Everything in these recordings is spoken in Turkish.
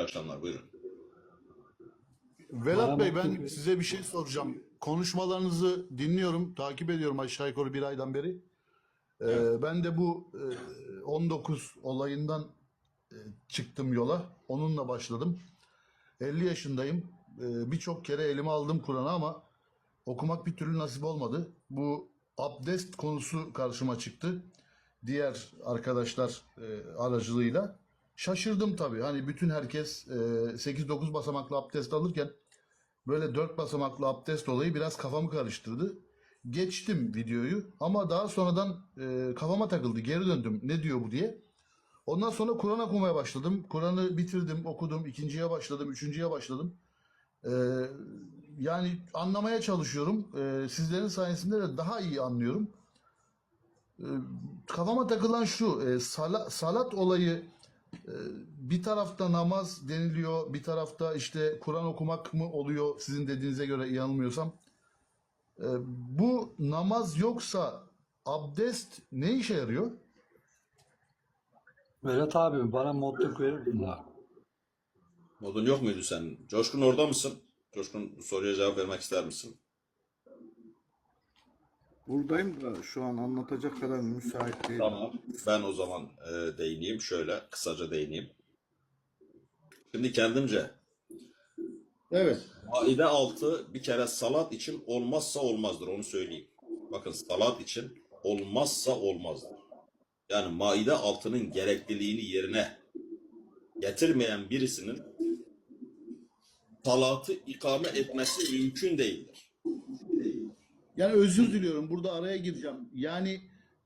Hayırlı akşamlar. Buyurun. Velat Bey ben size bir şey soracağım. Konuşmalarınızı dinliyorum, takip ediyorum aşağı yukarı bir aydan beri. Ee, Evet. Ben de bu e, 19 olayından e, çıktım yola. Onunla başladım. 50 yaşındayım. Ee, Birçok kere elime aldım Kur'an'ı ama okumak bir türlü nasip olmadı. Bu abdest konusu karşıma çıktı. Diğer arkadaşlar e, aracılığıyla. Şaşırdım tabii. Hani bütün herkes e, 8-9 basamaklı abdest alırken böyle 4 basamaklı abdest olayı biraz kafamı karıştırdı. Geçtim videoyu ama daha sonradan e, kafama takıldı. Geri döndüm. Ne diyor bu diye. Ondan sonra Kur'an okumaya başladım. Kur'an'ı bitirdim, okudum. ikinciye başladım, üçüncüye başladım. E, yani anlamaya çalışıyorum. E, sizlerin sayesinde de daha iyi anlıyorum. E, kafama takılan şu, e, sala- salat olayı bir tarafta namaz deniliyor, bir tarafta işte Kur'an okumak mı oluyor sizin dediğinize göre yanılmıyorsam. E, bu namaz yoksa abdest ne işe yarıyor? Vedat abi bana modluk verir misin abi? Modun yok muydu sen? Coşkun orada mısın? Coşkun soruya cevap vermek ister misin? Buradayım da şu an anlatacak kadar müsait değilim. Tamam. Ben o zaman e, değineyim. Şöyle kısaca değineyim. Şimdi kendimce Evet. Maide 6 bir kere salat için olmazsa olmazdır onu söyleyeyim. Bakın salat için olmazsa olmazdır. Yani Maide 6'nın gerekliliğini yerine getirmeyen birisinin salatı ikame etmesi mümkün değildir. Yani özür diliyorum. Burada araya gireceğim. Yani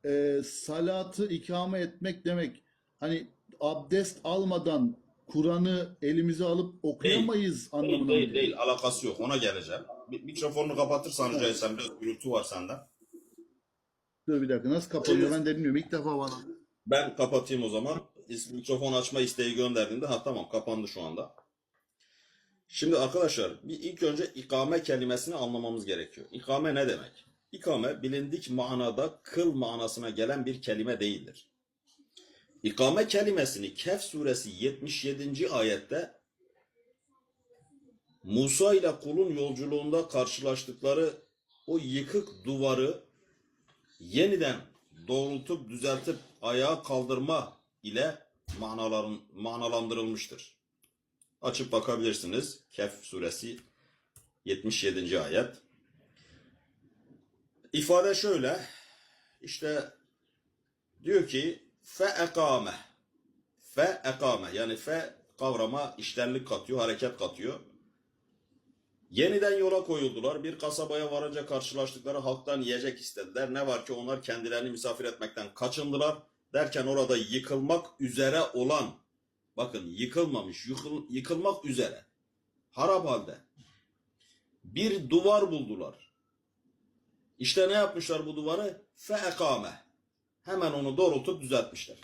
e, salatı ikame etmek demek hani abdest almadan Kur'an'ı elimize alıp okuyamayız Değil, anlamına mı değil, geliyor? değil. Alakası yok. Ona geleceğim. Mikrofonunu kapatırsan rica etsem biraz gürültü var senden. Dur bir dakika nasıl kapanıyor ben de bilmiyorum. İlk defa bana. Ben kapatayım o zaman. Mikrofon açma isteği gönderdiğinde ha tamam kapandı şu anda. Şimdi arkadaşlar bir ilk önce ikame kelimesini anlamamız gerekiyor. İkame ne demek? İkame bilindik manada kıl manasına gelen bir kelime değildir. İkame kelimesini Kehf suresi 77. ayette Musa ile kulun yolculuğunda karşılaştıkları o yıkık duvarı yeniden doğrultup düzeltip ayağa kaldırma ile manaların manalandırılmıştır. Açıp bakabilirsiniz. Kehf suresi 77. ayet. İfade şöyle. İşte diyor ki fe ekame. Fe ekame yani fe kavrama iştenlik katıyor, hareket katıyor. Yeniden yola koyuldular. Bir kasabaya varınca karşılaştıkları halktan yiyecek istediler. Ne var ki onlar kendilerini misafir etmekten kaçındılar. Derken orada yıkılmak üzere olan, bakın yıkılmamış, yıkıl, yıkılmak üzere, harap halde bir duvar buldular. İşte ne yapmışlar bu duvarı? Feekame. Hemen onu doğrultup düzeltmişler.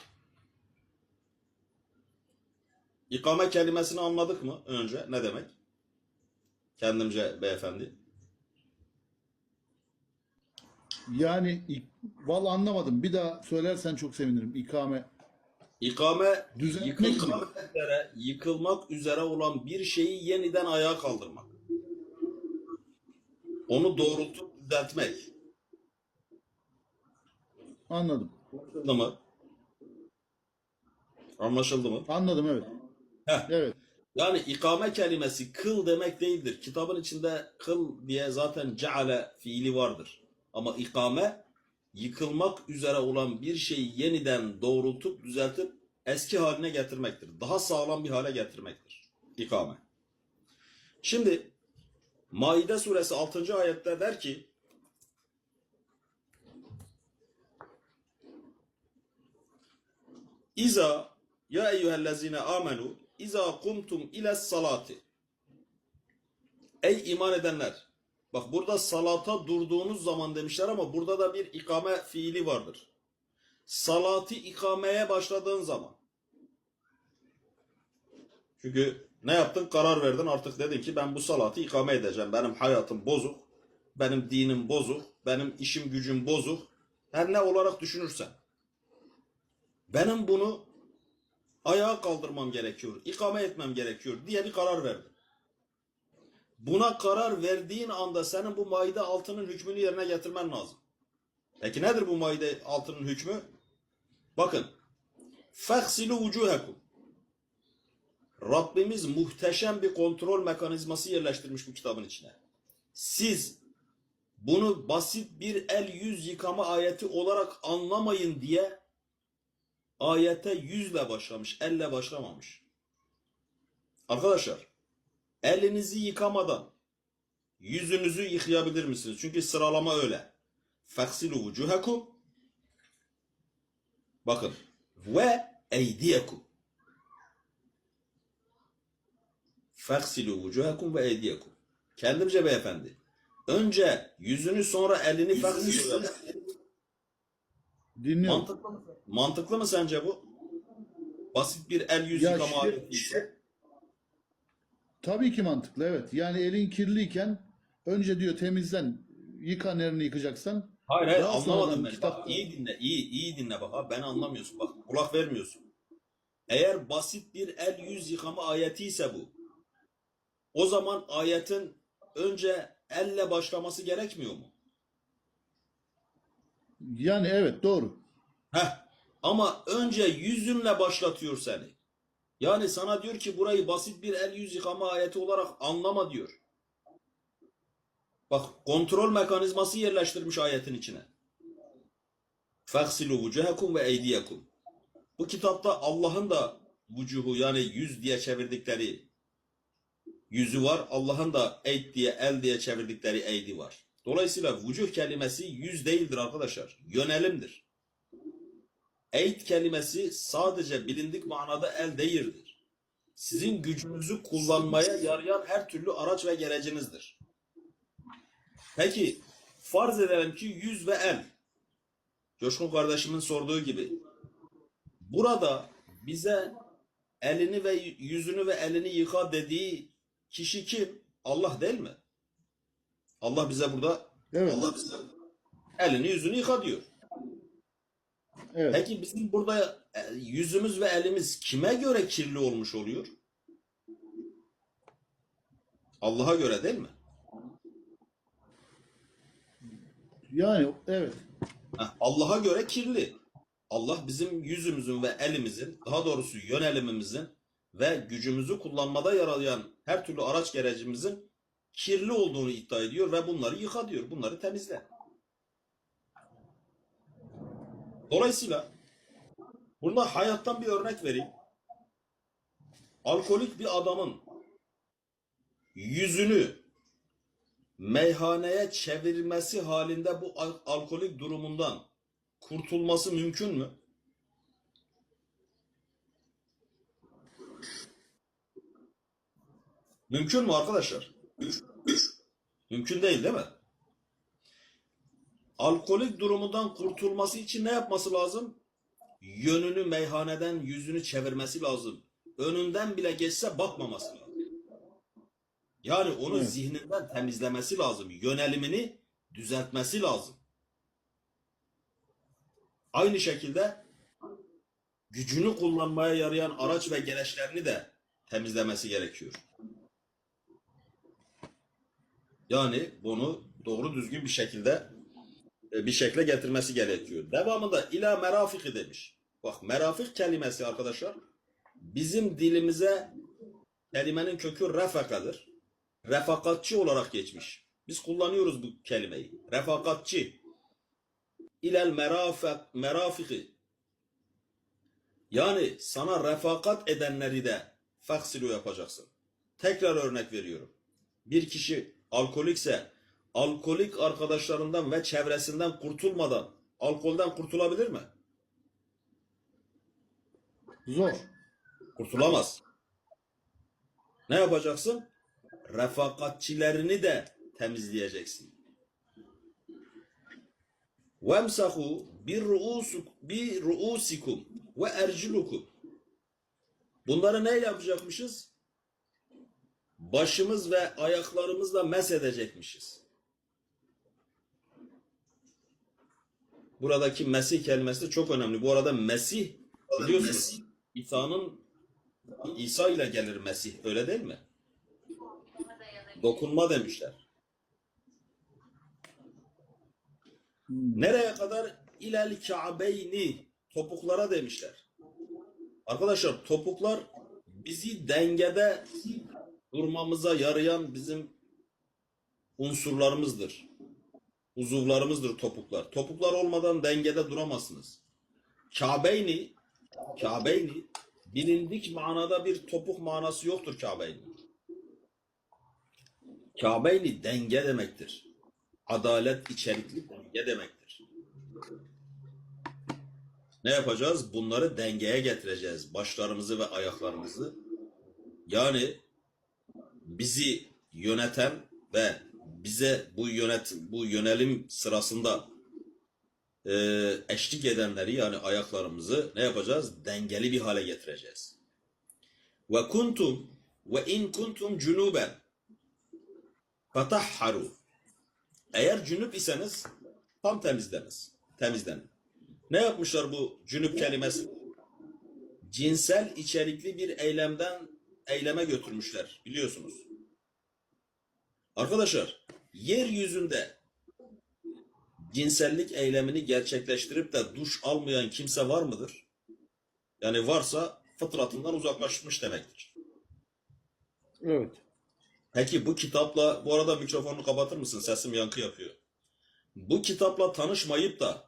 İkame kelimesini anladık mı önce? Ne demek? Kendimce beyefendi. Yani vallahi anlamadım. Bir daha söylersen çok sevinirim. İkame. İkame Düzeltmek mi? yıkılmak üzere, yıkılmak üzere olan bir şeyi yeniden ayağa kaldırmak. Onu doğrultup düzeltmek. Anladım. Anlaşıldı mı? Anlaşıldı mı? Anladım evet. Heh. Evet. Yani ikame kelimesi kıl demek değildir. Kitabın içinde kıl diye zaten ceale fiili vardır. Ama ikame yıkılmak üzere olan bir şeyi yeniden doğrultup düzeltip eski haline getirmektir. Daha sağlam bir hale getirmektir. İkame. Şimdi Maide suresi 6. ayette der ki İza ya eyyühellezine amenu İza kumtum ile salati Ey iman edenler Bak burada salata durduğunuz zaman demişler ama burada da bir ikame fiili vardır. Salati ikameye başladığın zaman. Çünkü ne yaptın? Karar verdin artık dedin ki ben bu salatı ikame edeceğim. Benim hayatım bozuk. Benim dinim bozuk. Benim işim gücüm bozuk. Her ne olarak düşünürsen. Benim bunu ayağa kaldırmam gerekiyor, ikame etmem gerekiyor diye bir karar verdim. Buna karar verdiğin anda senin bu maide altının hükmünü yerine getirmen lazım. Peki nedir bu maide altının hükmü? Bakın. Feksilu vucuhekum. Rabbimiz muhteşem bir kontrol mekanizması yerleştirmiş bu kitabın içine. Siz bunu basit bir el yüz yıkama ayeti olarak anlamayın diye ayete yüzle başlamış, elle başlamamış. Arkadaşlar, elinizi yıkamadan yüzünüzü yıkayabilir misiniz? Çünkü sıralama öyle. Feksilu vucuhekum Bakın. Ve eydiyekum. Feksilu vucuhekum ve eydiyekum. Kendimce beyefendi. Önce yüzünü sonra elini feksilu yap. Dinliyorum. Mantıklı mı? Mantıklı mı sence bu? Basit bir el yüz yıkama aleti. Tabii ki mantıklı evet. Yani elin kirliyken önce diyor temizlen, yıka nerini yıkacaksan. Hayır hayır Daha sonradan anlamadım beni. kitap- Bak, iyi dinle, iyi iyi dinle bak. Ha, beni anlamıyorsun. Bak kulak vermiyorsun. Eğer basit bir el yüz yıkama ayeti ise bu. O zaman ayetin önce elle başlaması gerekmiyor mu? Yani evet doğru. Heh. Ama önce yüzünle başlatıyor seni. Yani sana diyor ki burayı basit bir el yüz yıkama ayeti olarak anlama diyor. Bak kontrol mekanizması yerleştirmiş ayetin içine. Feksilu vucuhekum ve eydiyekum. Bu kitapta Allah'ın da vucuhu yani yüz diye çevirdikleri yüzü var. Allah'ın da eyd diye el diye çevirdikleri eydi var. Dolayısıyla vucuh kelimesi yüz değildir arkadaşlar. Yönelimdir. Eyd kelimesi sadece bilindik manada el değildir. Sizin gücünüzü kullanmaya yarayan her türlü araç ve gerecinizdir. Peki farz edelim ki yüz ve el. Coşkun kardeşimin sorduğu gibi. Burada bize elini ve yüzünü ve elini yıka dediği kişi kim? Allah değil mi? Allah bize burada Evet. Allah bize elini yüzünü yıka diyor. Evet. Peki bizim burada e, yüzümüz ve elimiz kime göre kirli olmuş oluyor? Allah'a göre değil mi? Yani evet. Allah'a göre kirli. Allah bizim yüzümüzün ve elimizin, daha doğrusu yönelimimizin ve gücümüzü kullanmada yaralayan her türlü araç gerecimizin kirli olduğunu iddia ediyor ve bunları yıka diyor. Bunları temizle. Dolayısıyla burada hayattan bir örnek vereyim. Alkolik bir adamın yüzünü meyhaneye çevirmesi halinde bu al- alkolik durumundan kurtulması mümkün mü? Mümkün mü arkadaşlar? Mümkün değil değil mi? Alkolik durumundan kurtulması için ne yapması lazım? Yönünü meyhaneden yüzünü çevirmesi lazım. Önünden bile geçse bakmaması lazım. Yani onu Evet. zihninden temizlemesi lazım. Yönelimini düzeltmesi lazım. Aynı şekilde gücünü kullanmaya yarayan araç ve gereçlerini de temizlemesi gerekiyor. Yani bunu doğru düzgün bir şekilde bir şekle getirmesi gerekiyor. Devamında ila merafiki demiş. Bak merafik kelimesi arkadaşlar bizim dilimize kelimenin kökü refakadır. Refakatçi olarak geçmiş. Biz kullanıyoruz bu kelimeyi. Refakatçi. İlel merafik, merafiki. Yani sana refakat edenleri de faksilu yapacaksın. Tekrar örnek veriyorum. Bir kişi alkolikse alkolik arkadaşlarından ve çevresinden kurtulmadan alkolden kurtulabilir mi? Zor. Kurtulamaz. Ne yapacaksın? Refakatçilerini de temizleyeceksin. Vemsahu bir ruusuk bir ruusikum ve erculukum. Bunları ne yapacakmışız? Başımız ve ayaklarımızla mes edecekmişiz. Buradaki mesih kelimesi de çok önemli. Bu arada mesih biliyorsunuz İsa'nın İsa ile gelir Mesih öyle değil mi? Dokunma demişler. Nereye kadar? İlel ka'beyni topuklara demişler. Arkadaşlar topuklar bizi dengede durmamıza yarayan bizim unsurlarımızdır. Uzuvlarımızdır topuklar. Topuklar olmadan dengede duramazsınız. Ka'beyni Ka'beyni bilindik manada bir topuk manası yoktur Ka'beyni. Ka'beyni denge demektir. Adalet içerikli denge demektir. Ne yapacağız? Bunları dengeye getireceğiz. Başlarımızı ve ayaklarımızı. Yani bizi yöneten ve bize bu yönet bu yönelim sırasında e, eşlik edenleri yani ayaklarımızı ne yapacağız? Dengeli bir hale getireceğiz. Ve kuntum ve in kuntum cunuben fatahharu eğer cünüp iseniz tam temizleniz. Temizlenin. Ne yapmışlar bu cünüp kelimesi? Cinsel içerikli bir eylemden eyleme götürmüşler biliyorsunuz. Arkadaşlar yeryüzünde cinsellik eylemini gerçekleştirip de duş almayan kimse var mıdır? Yani varsa fıtratından uzaklaşmış demektir. Evet. Peki bu kitapla, bu arada mikrofonunu kapatır mısın? Sesim yankı yapıyor. Bu kitapla tanışmayıp da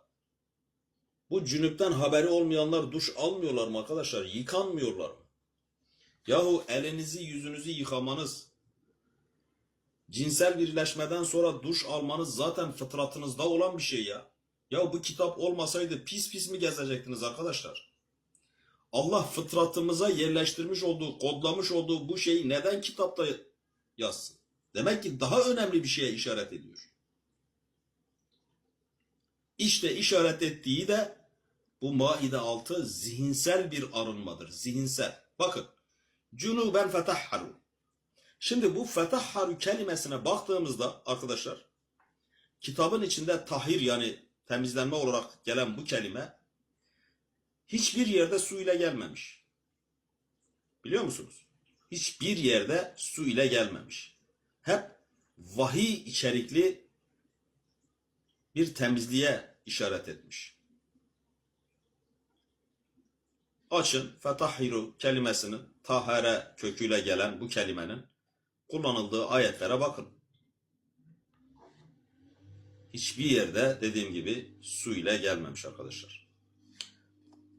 bu cünüpten haberi olmayanlar duş almıyorlar mı arkadaşlar? Yıkanmıyorlar mı? Yahu elinizi yüzünüzü yıkamanız, cinsel birleşmeden sonra duş almanız zaten fıtratınızda olan bir şey ya. Ya bu kitap olmasaydı pis pis mi gezecektiniz arkadaşlar? Allah fıtratımıza yerleştirmiş olduğu, kodlamış olduğu bu şeyi neden kitapta yazsın? Demek ki daha önemli bir şeye işaret ediyor. İşte işaret ettiği de bu Maide 6 zihinsel bir arınmadır. Zihinsel. Bakın. Cunuben fetahharu. Şimdi bu fetahharu kelimesine baktığımızda arkadaşlar kitabın içinde tahir yani temizlenme olarak gelen bu kelime hiçbir yerde su ile gelmemiş. Biliyor musunuz? Hiçbir yerde su ile gelmemiş. Hep vahiy içerikli bir temizliğe işaret etmiş. Açın fetahhiru kelimesinin tahere köküyle gelen bu kelimenin kullanıldığı ayetlere bakın. Hiçbir yerde dediğim gibi su ile gelmemiş arkadaşlar.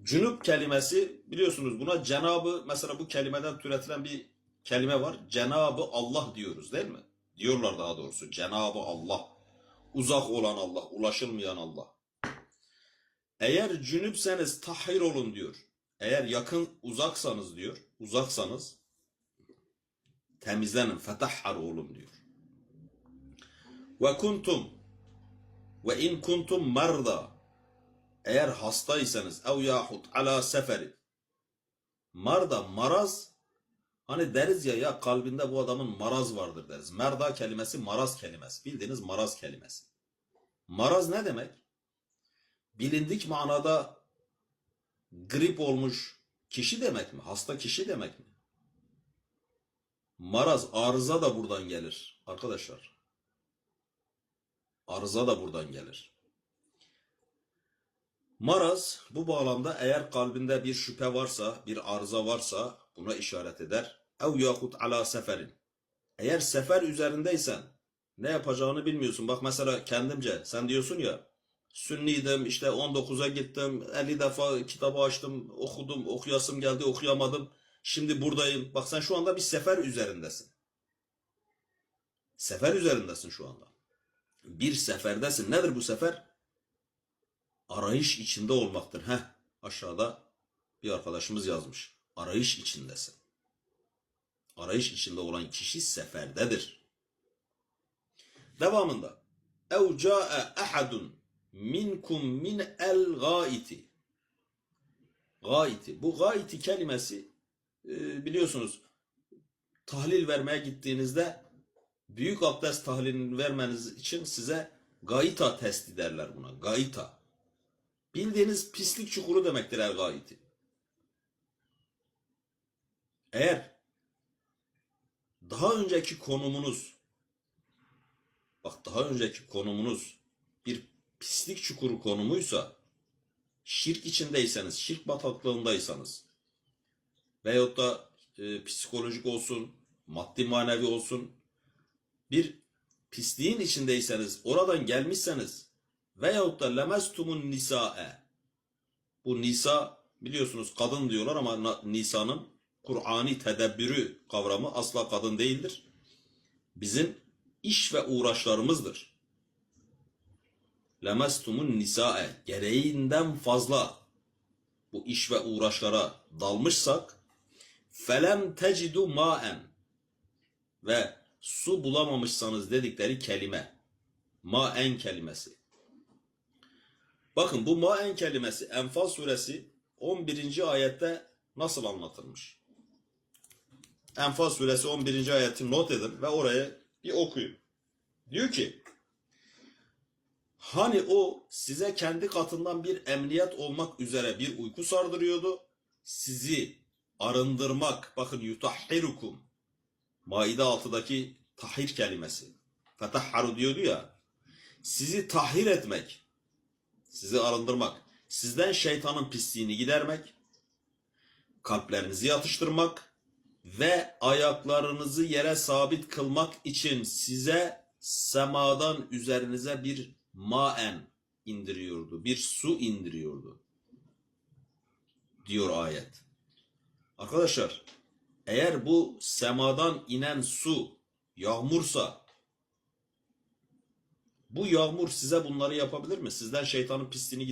Cünüp kelimesi biliyorsunuz buna Cenabı mesela bu kelimeden türetilen bir kelime var. Cenabı Allah diyoruz değil mi? Diyorlar daha doğrusu. Cenabı Allah. Uzak olan Allah, ulaşılmayan Allah. Eğer cünüpseniz tahhir olun diyor. Eğer yakın uzaksanız diyor, uzaksanız temizlenin, fetahhar olun diyor. Ve kuntum ve in kuntum marda eğer hastaysanız ev yahut ala seferi marda maraz hani deriz ya ya kalbinde bu adamın maraz vardır deriz. Merda kelimesi maraz kelimesi. Bildiğiniz maraz kelimesi. Maraz ne demek? Bilindik manada grip olmuş kişi demek mi? Hasta kişi demek mi? Maraz, arıza da buradan gelir arkadaşlar. Arıza da buradan gelir. Maraz bu bağlamda eğer kalbinde bir şüphe varsa, bir arıza varsa buna işaret eder. Ev yakut ala seferin. Eğer sefer üzerindeysen ne yapacağını bilmiyorsun. Bak mesela kendimce sen diyorsun ya Sünniydim işte 19'a gittim 50 defa kitabı açtım okudum okuyasım geldi okuyamadım. Şimdi buradayım. Bak sen şu anda bir sefer üzerindesin. Sefer üzerindesin şu anda. Bir seferdesin. Nedir bu sefer? Arayış içinde olmaktır. Heh, aşağıda bir arkadaşımız yazmış. Arayış içindesin. Arayış içinde olan kişi seferdedir. Devamında. Ev ca'e ahadun minkum min el gaiti. Gaiti. Bu gaiti kelimesi e, biliyorsunuz tahlil vermeye gittiğinizde büyük abdest tahlilini vermeniz için size gaita testi derler buna. Gaita. Bildiğiniz pislik çukuru demektir el gaiti. Eğer daha önceki konumunuz bak daha önceki konumunuz bir pislik çukuru konumuysa şirk içindeyseniz, şirk bataklığındaysanız veyahut da e, psikolojik olsun, maddi manevi olsun bir pisliğin içindeyseniz, oradan gelmişseniz veyahut da lemestumun nisae bu nisa biliyorsunuz kadın diyorlar ama nisanın Kur'ani tedebbürü kavramı asla kadın değildir. Bizim iş ve uğraşlarımızdır. Lemestumun nisae gereğinden fazla bu iş ve uğraşlara dalmışsak felem tecidu maen ve su bulamamışsanız dedikleri kelime maen kelimesi. Bakın bu maen kelimesi Enfal suresi 11. ayette nasıl anlatılmış? Enfal suresi 11. ayeti not edin ve oraya bir okuyun. Diyor ki Hani o size kendi katından bir emniyet olmak üzere bir uyku sardırıyordu. Sizi arındırmak, bakın yutahhirukum. Maide 6'daki tahhir kelimesi. Fetahharu diyordu ya. Sizi tahhir etmek, sizi arındırmak, sizden şeytanın pisliğini gidermek, kalplerinizi yatıştırmak ve ayaklarınızı yere sabit kılmak için size semadan üzerinize bir maen indiriyordu. Bir su indiriyordu. Diyor ayet. Arkadaşlar eğer bu semadan inen su yağmursa bu yağmur size bunları yapabilir mi? Sizden şeytanın pisliğini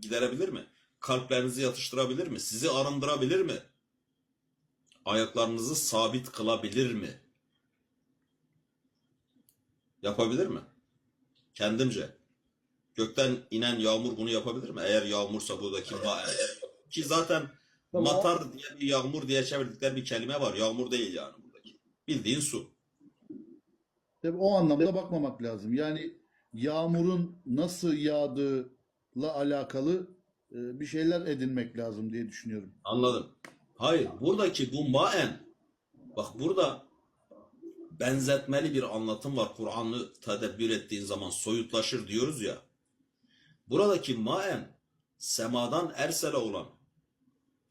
giderebilir mi? Kalplerinizi yatıştırabilir mi? Sizi arındırabilir mi? Ayaklarınızı sabit kılabilir mi? Yapabilir mi? Kendimce. Gökten inen yağmur bunu yapabilir mi? Eğer yağmursa buradaki ki zaten Tamam. matar diye bir yağmur diye çevirdikleri bir kelime var. Yağmur değil yani buradaki. Bildiğin su. Tabii o anlamda bakmamak lazım. Yani yağmurun nasıl yağdığıyla alakalı e, bir şeyler edinmek lazım diye düşünüyorum. Anladım. Hayır, buradaki bu maen, bak burada benzetmeli bir anlatım var. Kur'an'ı tedebbür ettiğin zaman soyutlaşır diyoruz ya. Buradaki maen, semadan ersele olan,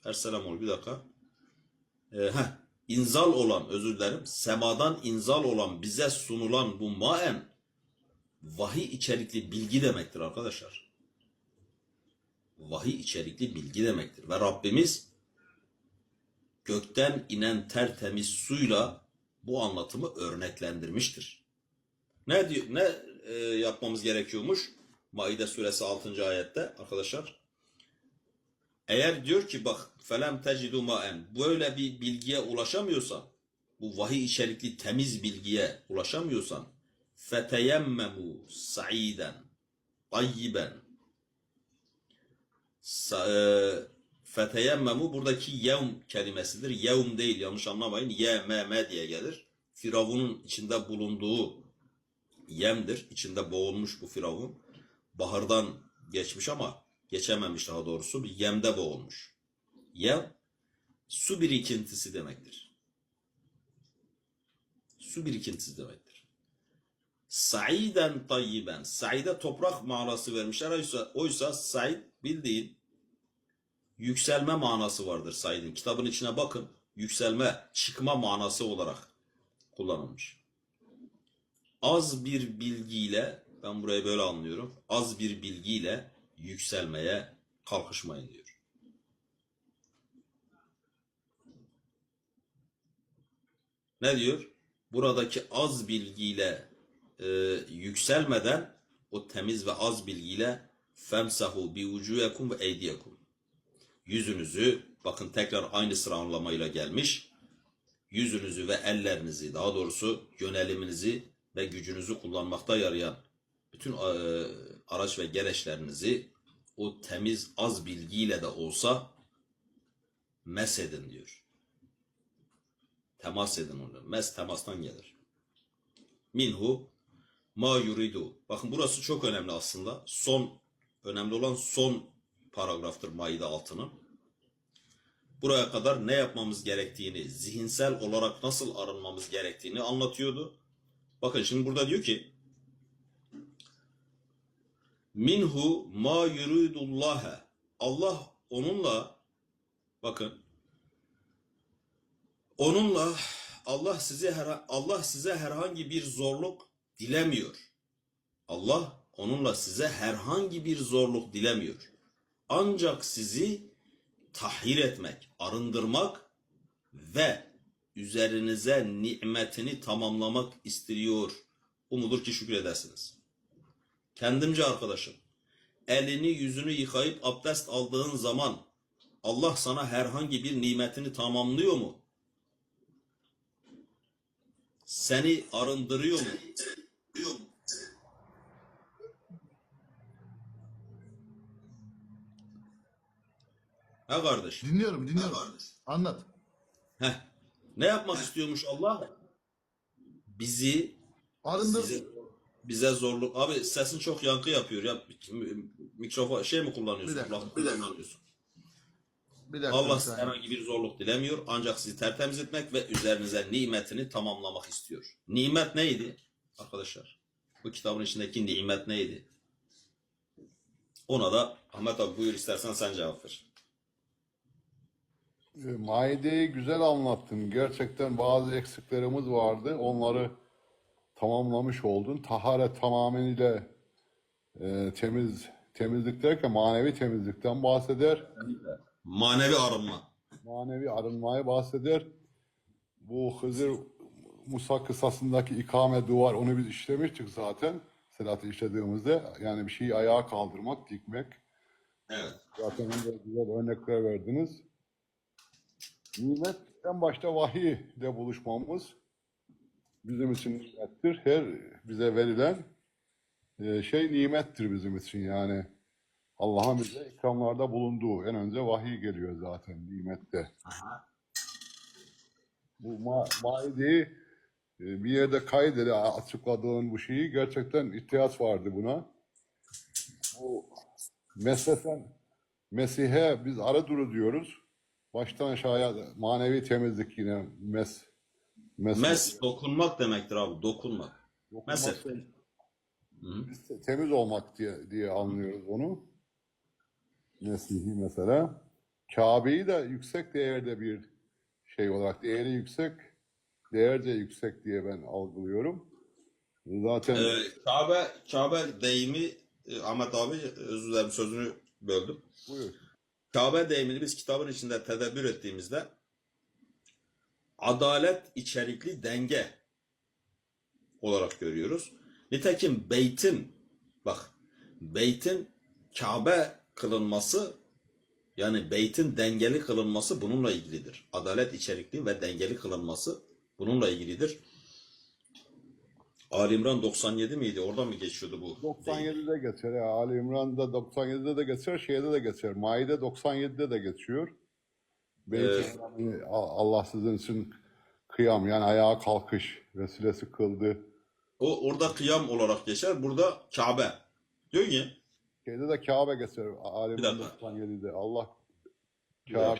erselem ol bir dakika. Ee, heh, inzal olan, özür dilerim, semadan inzal olan, bize sunulan bu maen, vahiy içerikli bilgi demektir arkadaşlar. Vahiy içerikli bilgi demektir. Ve Rabbimiz gökten inen tertemiz suyla bu anlatımı örneklendirmiştir. Ne diyor, ne e, yapmamız gerekiyormuş? Maide suresi 6. ayette arkadaşlar. Eğer diyor ki bak felem tecidu maen böyle bir bilgiye ulaşamıyorsan bu vahiy içerikli temiz bilgiye ulaşamıyorsan feteyemmemu sa'iden tayyiben Sa- e, feteyemmemu buradaki yevm kelimesidir. Yevm değil yanlış anlamayın. Me diye gelir. Firavun'un içinde bulunduğu yemdir. İçinde boğulmuş bu Firavun. Bahardan geçmiş ama geçememiş daha doğrusu. Bir yemde boğulmuş. Yem su birikintisi demektir. Su birikintisi demektir. Saiden tayyiben. Saide toprak manası vermişler. Oysa, oysa said bildiğin yükselme manası vardır Said'in. Kitabın içine bakın. Yükselme, çıkma manası olarak kullanılmış. Az bir bilgiyle, ben burayı böyle anlıyorum. Az bir bilgiyle yükselmeye kalkışmayın diyor. Ne diyor? Buradaki az bilgiyle e, yükselmeden o temiz ve az bilgiyle femsahu bi vucuhekum ve eydiyekum. Yüzünüzü bakın tekrar aynı sıralamayla gelmiş. Yüzünüzü ve ellerinizi daha doğrusu yöneliminizi ve gücünüzü kullanmakta yarayan bütün e, araç ve gereçlerinizi o temiz az bilgiyle de olsa mesedin diyor. Temas edin onu. Mes temastan gelir. Minhu ma yuridu. Bakın burası çok önemli aslında. Son önemli olan son paragraftır Maide altının. buraya kadar ne yapmamız gerektiğini, zihinsel olarak nasıl arınmamız gerektiğini anlatıyordu. Bakın şimdi burada diyor ki minhu ma yuridullaha Allah onunla bakın onunla Allah size her, Allah size herhangi bir zorluk dilemiyor. Allah onunla size herhangi bir zorluk dilemiyor. Ancak sizi tahhir etmek, arındırmak ve üzerinize nimetini tamamlamak istiyor. Umudur ki şükredesiniz. Kendimce arkadaşım, elini yüzünü yıkayıp abdest aldığın zaman Allah sana herhangi bir nimetini tamamlıyor mu? Seni arındırıyor mu? Ha kardeş? Dinliyorum, dinliyorum. Anlat. Heh. Ne yapmak istiyormuş Allah? Bizi Arındır. bize, bize zorluk. Abi sesin çok yankı yapıyor ya. Mikrofon şey mi kullanıyorsun? Bir dakika, Kulaklık bir dakika. kullanıyorsun. Bir dakika. Allah size herhangi bir zorluk dilemiyor. Ancak sizi tertemiz etmek ve üzerinize nimetini tamamlamak istiyor. Nimet neydi? Arkadaşlar. Bu kitabın içindeki nimet neydi? Ona da Ahmet abi buyur istersen sen cevap ver. E, Maide'yi güzel anlattın. Gerçekten bazı eksiklerimiz vardı. Onları tamamlamış oldun. Taharet tamamıyla e, temiz temizlik derken manevi temizlikten bahseder. Manevi arınma. Manevi arınmayı bahseder. Bu Hızır Musa kısasındaki ikame duvar onu biz işlemiştik zaten. Selatı işlediğimizde yani bir şeyi ayağa kaldırmak, dikmek. Evet. Zaten önce güzel örnekler verdiniz. Nimet en başta vahiy ile buluşmamız bizim için nimettir. Her bize verilen e, şey nimettir bizim için yani. Allah'ın bize ikramlarda bulunduğu en önce vahiy geliyor zaten nimette. Bu ma maideyi e, bir yerde kaydede açıkladığın bu şeyi gerçekten ihtiyaç vardı buna. Bu meslesen Mesih'e biz ara duru diyoruz. Baştan aşağıya manevi temizlik yine mes mes, Mes dokunmak demektir abi. Dokunmak. dokunmak, mesel. Hı temiz olmak diye diye anlıyoruz onu. Mesih'i mesela. Kabe'yi de yüksek değerde bir şey olarak değeri yüksek, değerce yüksek diye ben algılıyorum. Zaten Ee, Kabe, Kabe deyimi e, Ahmet abi özür dilerim sözünü böldüm. buyur. Kabe deyimini biz kitabın içinde tedebbür ettiğimizde adalet içerikli denge olarak görüyoruz. Nitekim beytin bak beytin Kabe kılınması yani beytin dengeli kılınması bununla ilgilidir. Adalet içerikli ve dengeli kılınması bununla ilgilidir. Ali İmran 97 miydi? Oradan mı geçiyordu bu? deyim? 97'de geçer. Ya. Ali İmran'da 97'de de geçer, şeyde de geçer. Maide 97'de de geçiyor. Evet. yani Allah sizin için kıyam yani ayağa kalkış vesilesi kıldı. O orada kıyam olarak geçer. Burada Kabe. Diyor ki Şeyde de Kabe geçer. Dakika. 97'de. Allah Kabe.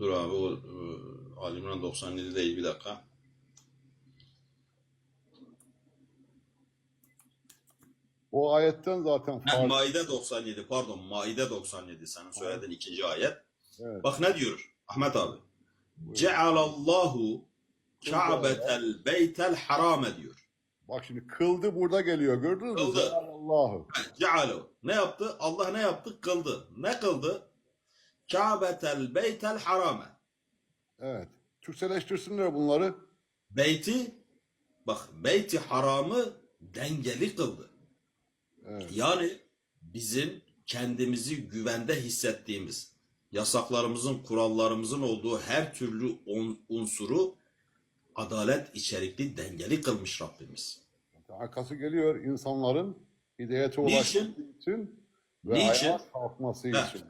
Dur abi o e, Ali İmran 97 değil bir dakika. O ayetten zaten fark. Maide 97 pardon Maide 97 senin söylediğin ikinci ayet. Evet. Bak ne diyor Ahmet abi. Cealallahu Ka'betel beytel harame diyor. Bak şimdi kıldı burada geliyor. Gördünüz mü? Kıldı. Allahu. Cealu. Ne yaptı? Allah ne yaptı? Kıldı. Ne kıldı? Ka'betel beytel harame. Evet. Türkçeleştirsinler bunları. Beyti bak beyti haramı dengeli kıldı. Evet. Yani bizim kendimizi güvende hissettiğimiz, yasaklarımızın, kurallarımızın olduğu her türlü unsuru adalet içerikli dengeli kılmış Rabbimiz. Arkası geliyor insanların hidayete ulaşması için ve Niçin? ayağa kalkması Heh. için.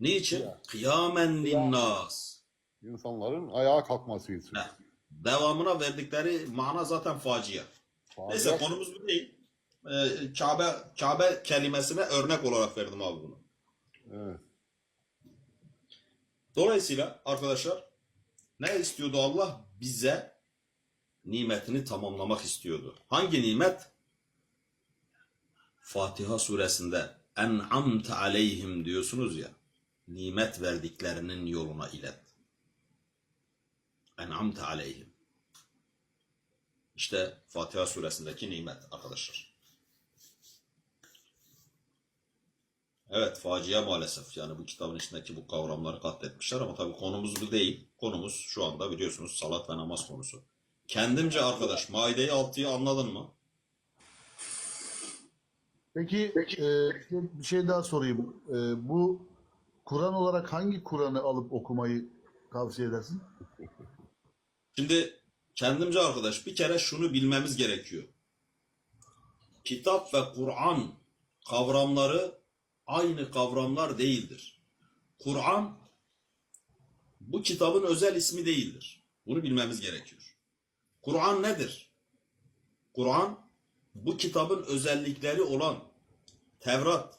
Niçin? Ya. Kıyamen linnas. İnsanların ayağa kalkması için. Heh. Devamına verdikleri mana zaten facia. Neyse Facia- konumuz bu değil. Ee, Kabe, Kabe kelimesine örnek olarak verdim abi bunu. Evet. Dolayısıyla arkadaşlar ne istiyordu Allah? Bize nimetini tamamlamak istiyordu. Hangi nimet? Fatiha suresinde en'amte aleyhim diyorsunuz ya. Nimet verdiklerinin yoluna ilet. En'amte aleyhim. İşte Fatiha suresindeki nimet arkadaşlar. Evet facia maalesef yani bu kitabın içindeki bu kavramları katletmişler ama tabii konumuz bu değil. Konumuz şu anda biliyorsunuz salat ve namaz konusu. Kendimce arkadaş Maide'yi 6'yı anladın mı? Peki e, bir şey daha sorayım. E, bu Kur'an olarak hangi Kur'an'ı alıp okumayı tavsiye edersin? Şimdi kendimce arkadaş bir kere şunu bilmemiz gerekiyor. Kitap ve Kur'an kavramları aynı kavramlar değildir. Kur'an bu kitabın özel ismi değildir. Bunu bilmemiz gerekiyor. Kur'an nedir? Kur'an bu kitabın özellikleri olan Tevrat,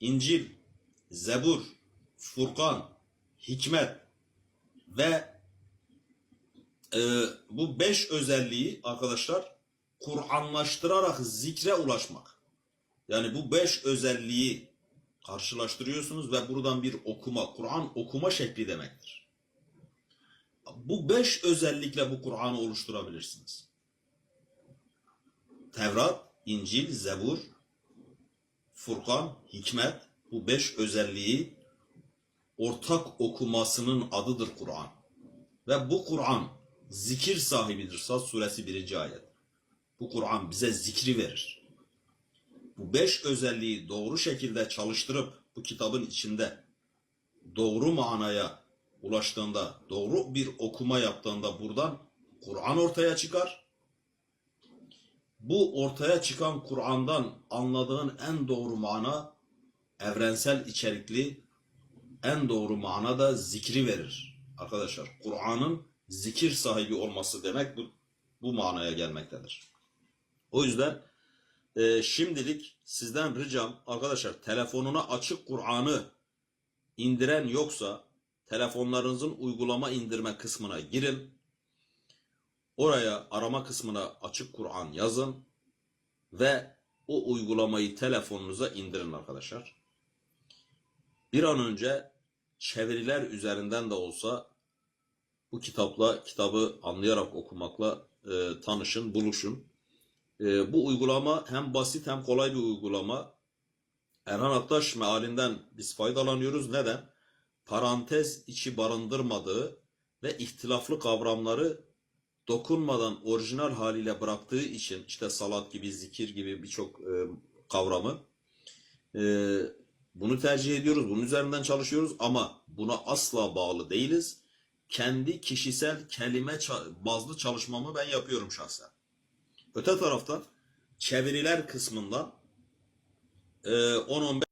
İncil, Zebur, Furkan, Hikmet ve e, bu beş özelliği arkadaşlar Kur'anlaştırarak zikre ulaşmak. Yani bu beş özelliği karşılaştırıyorsunuz ve buradan bir okuma, Kur'an okuma şekli demektir. Bu beş özellikle bu Kur'an'ı oluşturabilirsiniz. Tevrat, İncil, Zebur, Furkan, Hikmet bu beş özelliği ortak okumasının adıdır Kur'an. Ve bu Kur'an zikir sahibidir. Sad suresi 1. ayet. Bu Kur'an bize zikri verir. Bu beş özelliği doğru şekilde çalıştırıp bu kitabın içinde doğru manaya ulaştığında, doğru bir okuma yaptığında buradan Kur'an ortaya çıkar. Bu ortaya çıkan Kur'an'dan anladığın en doğru mana evrensel içerikli en doğru mana da zikri verir. Arkadaşlar Kur'an'ın zikir sahibi olması demek bu, bu manaya gelmektedir. O yüzden e, şimdilik sizden ricam arkadaşlar telefonuna açık Kur'an'ı indiren yoksa telefonlarınızın uygulama indirme kısmına girin. Oraya arama kısmına açık Kur'an yazın ve o uygulamayı telefonunuza indirin arkadaşlar. Bir an önce çeviriler üzerinden de olsa bu kitapla, kitabı anlayarak okumakla e, tanışın, buluşun. E, bu uygulama hem basit hem kolay bir uygulama. Erhan Aktaş mealinden biz faydalanıyoruz. Neden? Parantez içi barındırmadığı ve ihtilaflı kavramları dokunmadan orijinal haliyle bıraktığı için işte salat gibi, zikir gibi birçok e, kavramı e, bunu tercih ediyoruz. Bunun üzerinden çalışıyoruz ama buna asla bağlı değiliz. Kendi kişisel kelime bazlı çalışmamı ben yapıyorum şahsen. Öte taraftan çeviriler kısmından e, 10-15